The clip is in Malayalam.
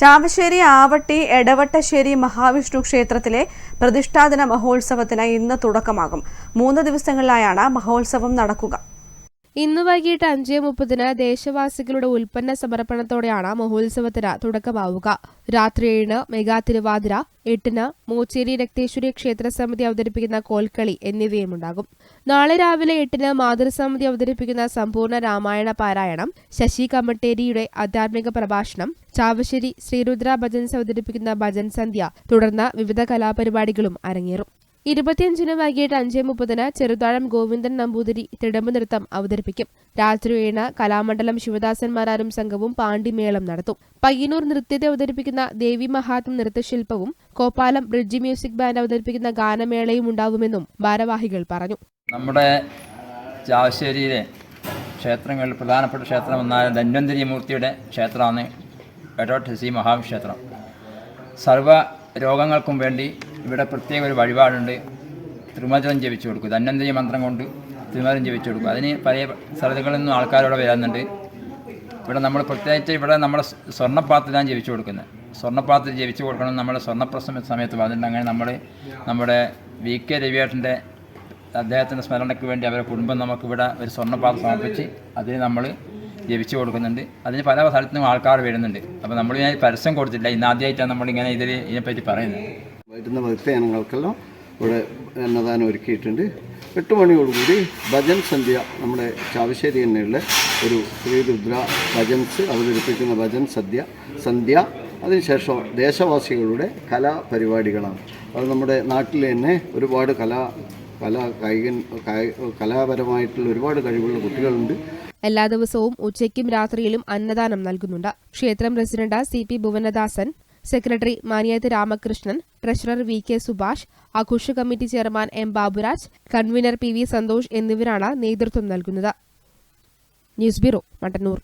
ചാവശ്ശേരി ആവട്ടി എടവട്ടശ്ശേരി മഹാവിഷ്ണു ക്ഷേത്രത്തിലെ പ്രതിഷ്ഠാദിന മഹോത്സവത്തിന് ഇന്ന് തുടക്കമാകും. മൂന്ന് ദിവസങ്ങളിലായാണ് മഹോത്സവം നടക്കുക. ഇന്ന് വൈകിട്ട് അഞ്ച് മുപ്പതിന് ദേശവാസികളുടെ ഉൽപ്പന്ന സമർപ്പണത്തോടെയാണ് മഹോത്സവത്തിന് തുടക്കമാവുക. രാത്രി ഏഴിന് മെഗാ തിരുവാതിര എട്ടിന് മൂച്ചേരി രക്തേശ്വരി ക്ഷേത്ര സമിതി അവതരിപ്പിക്കുന്ന കോൽക്കളി എന്നിവയും ഉണ്ടാകും നാളെ രാവിലെ എട്ടിന് മാതൃസമിതി അവതരിപ്പിക്കുന്ന സമ്പൂർണ രാമായണ പാരായണം ശശി കമ്മട്ടേരിയുടെ ആധ്യാത്മിക പ്രഭാഷണം ചാവശ്ശേരി ശ്രീരുദ്ര ഭജൻസ് അവതരിപ്പിക്കുന്ന ഭജൻ സന്ധ്യ തുടർന്ന് വിവിധ കലാപരിപാടികളും അരങ്ങേറും. ഇരുപത്തിയഞ്ചിന് വൈകിട്ട് അഞ്ചേ മുപ്പതിന് ചെറുതാഴം ഗോവിന്ദൻ നമ്പൂതിരി തിടമ്പ് നൃത്തം അവതരിപ്പിക്കും. രാത്രി ഏഴിന് കലാമണ്ഡലം ശിവദാസന്മാരാരും സംഘവും പാണ്ടിമേളം നടത്തും. പയ്യന്നൂർ നൃത്യത്തെ അവതരിപ്പിക്കുന്ന ദേവി മഹാത്മ നൃത്തശില്പവും കോപ്പാലം ബ്രിഡ്ജ് മ്യൂസിക് ബാൻഡ് അവതരിപ്പിക്കുന്ന ഗാനമേളയും ഉണ്ടാകുമെന്നും ഭാരവാഹികൾ പറഞ്ഞു. നമ്മുടെ ചാവശ്ശേരിയിലെ ക്ഷേത്രങ്ങളിൽ പ്രധാനപ്പെട്ട ക്ഷേത്രം ക്ഷേത്രമെന്നായ ധന്വന്തരി മൂർത്തിയുടെ ക്ഷേത്രമാണ് എടോട്ടസി മഹാക്ഷേത്രം സർവ രോഗങ്ങൾക്കും വേണ്ടി ഇവിടെ പ്രത്യേക ഒരു വഴിപാടുണ്ട്. ത്രിമധുരം ജപിച്ചു കൊടുക്കും. ധന്വന്തരി മന്ത്രം കൊണ്ട് ത്രിമധുരം ജപിച്ചു കൊടുക്കും. അതിന് പല സ്ഥലങ്ങളിൽ നിന്നും ആൾക്കാരോടെ വരുന്നുണ്ട്. ഇവിടെ നമ്മൾ പ്രത്യേകിച്ച് ഇവിടെ നമ്മുടെ സ്വർണപ്പാത്രത്തിലാണ് ജപിച്ചു കൊടുക്കുന്നത്. സ്വർണപ്പാത്രത്തിൽ ജപിച്ചു കൊടുക്കണം നമ്മുടെ സ്വർണപ്രശ്ന സമയത്ത്. വന്നിട്ടുണ്ട് അങ്ങനെ നമ്മൾ നമ്മുടെ വി കെ രവിയേട്ടന്റെ അദ്ദേഹത്തിന്റെ സ്മരണയ്ക്ക് വേണ്ടി അവരുടെ കുടുംബം നമുക്കിവിടെ ഒരു സ്വർണപാത്രം സമർപ്പിച്ച് അതിന് നമ്മൾ ജപിച്ചു കൊടുക്കുന്നുണ്ട്. അതിന് പല സ്ഥലത്തും ആൾക്കാർ വരുന്നുണ്ട്. അപ്പോൾ നമ്മൾ ഞാൻ പരസ്യം കൊടുത്തില്ല ഇന്ന് ആദ്യമായിട്ടാണ് നമ്മളിങ്ങനെ ഇതിൽ ഇതിനെപ്പറ്റി പറയുന്നത്. വരുന്ന ഭക്തജനങ്ങൾക്കെല്ലാം ഇവിടെ അന്നദാനം ഒരുക്കിയിട്ടുണ്ട്. എട്ട് മണിയോടുകൂടി ഭജൻ സന്ധ്യ നമ്മുടെ ചാവശ്ശേരി തന്നെയുള്ള ഒരു ശ്രീരുദ്ര ഭജൻസ് അവതരിപ്പിക്കുന്ന ഭജൻ സദ്യ സന്ധ്യ. അതിനുശേഷം ദേശവാസികളുടെ കലാപരിപാടികളാണ്. അത് നമ്മുടെ നാട്ടിൽ തന്നെ ഒരുപാട് കലാ കലാ കായിക കലാപരമായിട്ടുള്ള ഒരുപാട് കഴിവുള്ള കുട്ടികളുണ്ട്. എല്ലാ ദിവസവും ഉച്ചയ്ക്കും രാത്രിയിലും അന്നദാനം നൽകുന്നുണ്ട്. ക്ഷേത്രം president C P Bhuvanadasan secretary Maniyath Ramakrishnan treasurer V K Subhash ആഘോഷ committee chairman M Baburaj convener P V Santhosh എന്നിവരാണ് നേതൃത്വം നൽകുന്നത്. News bureau Mattannur.